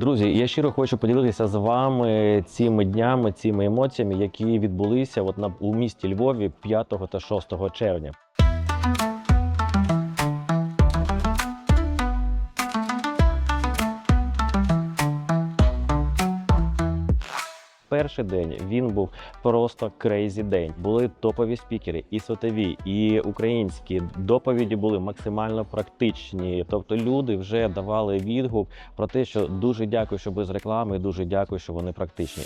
Друзі, я щиро хочу поділитися з вами цими днями, цими емоціями, які відбулися от на у місті Львові 5 та 6 червня. Перший день він був просто крейзі день. Були топові спікери, і світові, і українські. Доповіді були максимально практичні. Тобто люди вже давали відгук про те, що дуже дякую, що без реклами, дуже дякую, що вони практичні.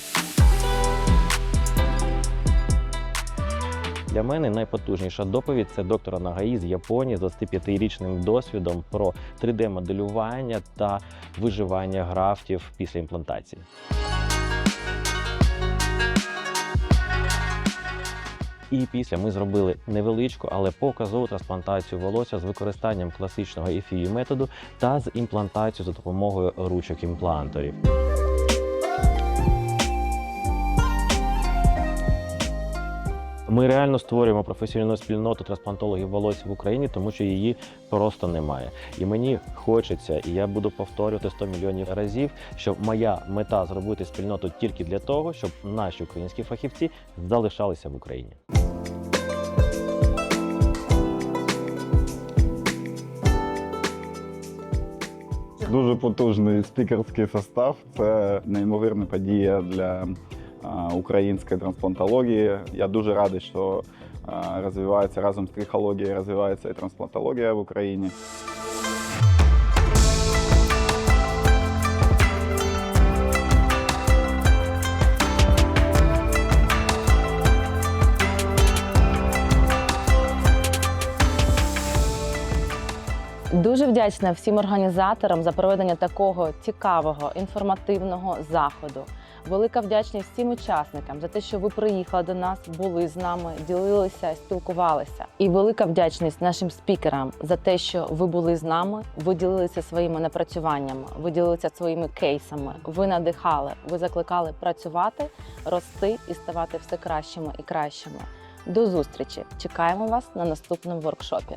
Для мене найпотужніша доповідь це доктора Нагаї з Японії з 25-річним досвідом про 3D-моделювання та виживання графтів після імплантації. І після ми зробили невеличку, але показову трансплантацію волосся з використанням класичного ефію методу та з імплантацією за допомогою ручок імпланторів. Ми реально створюємо професійну спільноту трансплантологів волосся в Україні, тому що її просто немає. І мені хочеться, і я буду повторювати 100 мільйонів разів, що моя мета зробити спільноту тільки для того, щоб наші українські фахівці залишалися в Україні. Дуже потужний спікерський состав. Це неймовірна подія для української трансплантології. Я дуже радий, що розвивається разом з трихологією, розвивається і трансплантологія в Україні. Дуже вдячна всім організаторам за проведення такого цікавого інформативного заходу. Велика вдячність всім учасникам за те, що ви приїхали до нас, були з нами, ділилися, спілкувалися. І велика вдячність нашим спікерам за те, що ви були з нами, ви ділилися своїми напрацюваннями, ви ділилися своїми кейсами, ви надихали, ви закликали працювати, рости і ставати все кращими і кращими. До зустрічі! Чекаємо вас на наступному воркшопі.